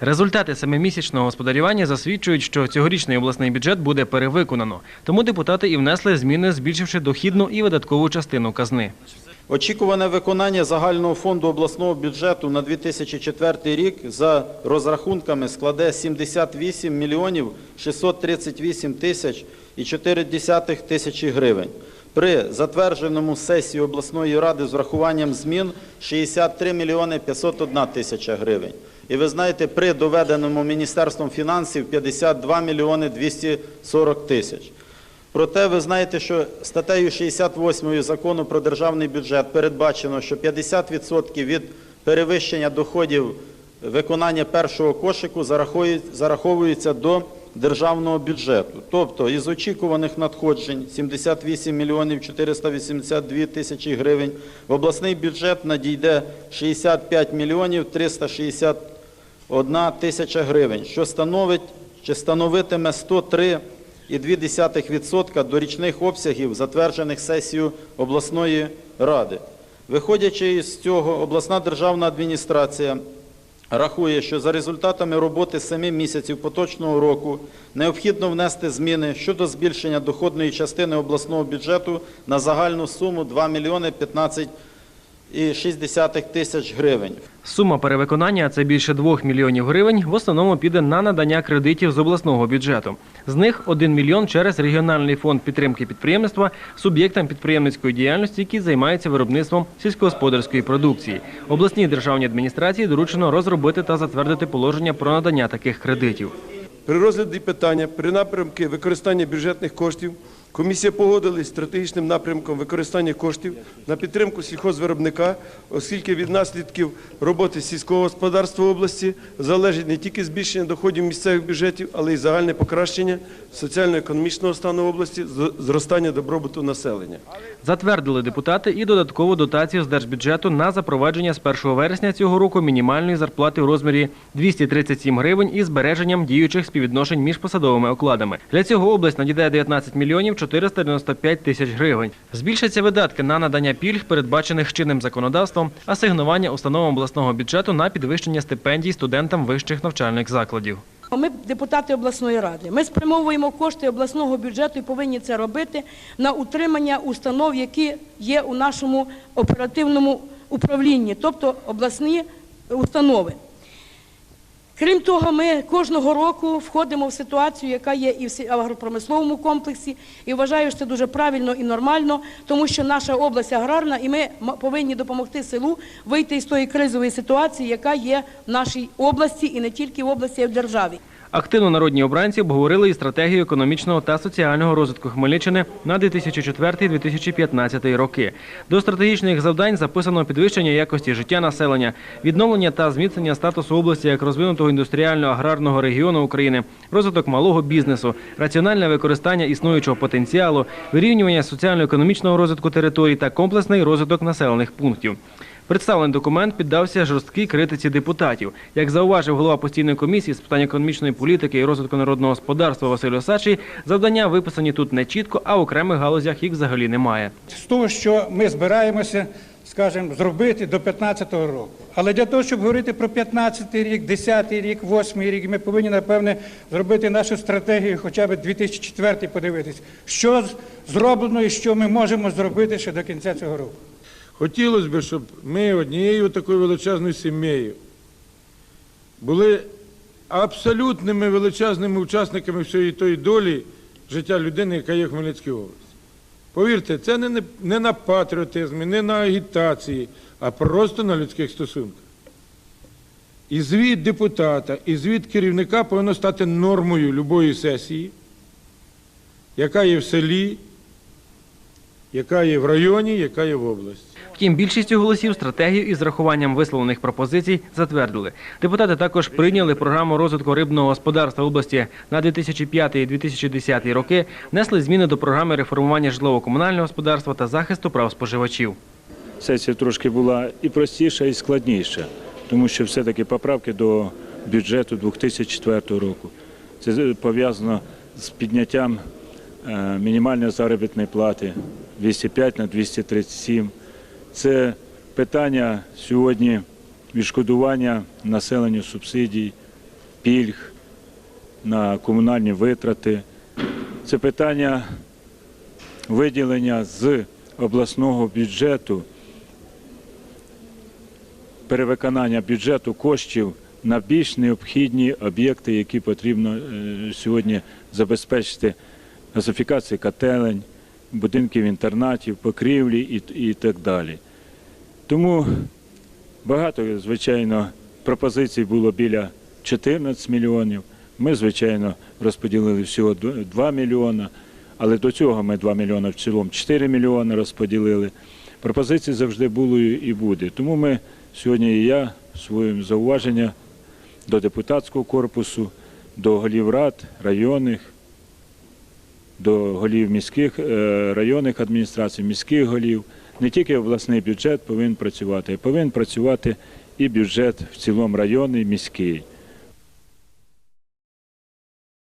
Результати семимісячного господарювання засвідчують, що цьогорічний обласний бюджет буде перевиконано. Тому депутати і внесли зміни, збільшивши дохідну і видаткову частину казни. Очікуване виконання загального фонду обласного бюджету на 2004 рік за розрахунками складе 78 мільйонів 638 тисяч і 4 десятих тисячі гривень. При затвердженому сесії обласної ради з врахуванням змін 63 мільйони 501 тисяча гривень. І ви знаєте, при доведеному Міністерством фінансів 52 мільйони 240 тисяч. Проте ви знаєте, що статтею 68 закону про державний бюджет передбачено, що 50% від перевищення доходів виконання першого кошику зараховуються до державного бюджету. Тобто із очікуваних надходжень 78 мільйонів 482 тисячі гривень в обласний бюджет надійде 65 мільйонів 361 тисяча гривень, що становить чи становитиме 103,2% до річних обсягів, затверджених сесією обласної ради. Виходячи із цього, обласна державна адміністрація рахує, що за результатами роботи 7 місяців поточного року необхідно внести зміни щодо збільшення доходної частини обласного бюджету на загальну суму 2 мільйони 15,6 тисяч гривень. Сума перевиконання, а це більше 2 мільйонів гривень, в основному піде на надання кредитів з обласного бюджету. З них 1 мільйон через регіональний фонд підтримки підприємництва суб'єктам підприємницької діяльності, які займаються виробництвом сільськогосподарської продукції. Обласній державній адміністрації доручено розробити та затвердити положення про надання таких кредитів. При розгляді питання при напрямки використання бюджетних коштів комісія погодилась стратегічним напрямком використання коштів на підтримку сільхозвиробника, оскільки від наслідків роботи сільського господарства області залежить не тільки збільшення доходів місцевих бюджетів, але й загальне покращення соціально-економічного стану області, зростання добробуту населення. Затвердили депутати і додаткову дотацію з держбюджету на запровадження з 1 вересня цього року мінімальної зарплати у розмірі 237 гривень із збереженням діючих співвідношень між посадовими окладами. Для цього область надійде 19 мільйонів 495 тисяч гривень. Збільшаться видатки на надання пільг, передбачених чинним законодавством, асигнування установам обласного бюджету на підвищення стипендій студентам вищих навчальних закладів. Ми депутати обласної ради. Ми спрямовуємо кошти обласного бюджету і повинні це робити на утримання установ, які є у нашому оперативному управлінні, тобто обласні установи. Крім того, ми кожного року входимо в ситуацію, яка є і в агропромисловому комплексі, і вважаю, що це дуже правильно і нормально, тому що наша область аграрна, і ми повинні допомогти селу вийти із тої кризової ситуації, яка є в нашій області, і не тільки в області, а й в державі. Активно народні обранці обговорили і стратегію економічного та соціального розвитку Хмельниччини на 2004-2015 роки. До стратегічних завдань записано підвищення якості життя населення, відновлення та зміцнення статусу області як розвинутого індустріально-аграрного регіону України, розвиток малого бізнесу, раціональне використання існуючого потенціалу, вирівнювання соціально-економічного розвитку територій та комплексний розвиток населених пунктів. Представлений документ піддався жорсткій критиці депутатів. Як зауважив голова постійної комісії з питань економічної політики і розвитку народного господарства Василь Осадчий, завдання виписані тут не чітко, а в окремих галузях їх взагалі немає. з того, що ми збираємося, скажімо, зробити до 15-го року. Але для того, щоб говорити про 15-й рік, 10-й рік, 8-й рік, ми повинні, напевне, зробити нашу стратегію, хоча б 2004 подивитись, що зроблено і що ми можемо зробити ще до кінця цього року. Хотілося б, щоб ми однією такою величезною сім'єю були абсолютними величезними учасниками всієї тої долі життя людини, яка є в Хмельницькій області. Повірте, це не, не на патріотизмі, не на агітації, а просто на людських стосунках. І звіт депутата, і звіт керівника повинно стати нормою любої сесії, яка є в селі, яка є в районі, яка є в області. Втім, більшістю голосів стратегію із рахуванням висловлених пропозицій затвердили. Депутати також прийняли програму розвитку рибного господарства області на 2005-2010 роки, внесли зміни до програми реформування житлово-комунального господарства та захисту прав споживачів. сесія трошки була і простіша, і складніша, тому що все-таки поправки до бюджету 2004 року. Це пов'язано з підняттям е, мінімальної заробітної плати 205 на 237. Це питання сьогодні відшкодування населенню субсидій пільг на комунальні витрати. Це питання виділення з обласного бюджету, перевиконання бюджету коштів на більш необхідні об'єкти, які потрібно е, сьогодні забезпечити газифікації котелень, будинків інтернатів, покрівлі і, і так далі. Тому багато, звичайно, пропозицій було біля 14 мільйонів. Ми, звичайно, розподілили всього 2 мільйона, але до цього ми 2 мільйони в цілому 4 мільйони розподілили. Пропозицій завжди було і буде. Тому ми сьогодні і я своїм зауваження до депутатського корпусу, до голів рад, районних, до голів міських е, районних адміністрацій, міських голів. Не тільки обласний бюджет повинен працювати, повинен працювати і бюджет в цілому районний, міський.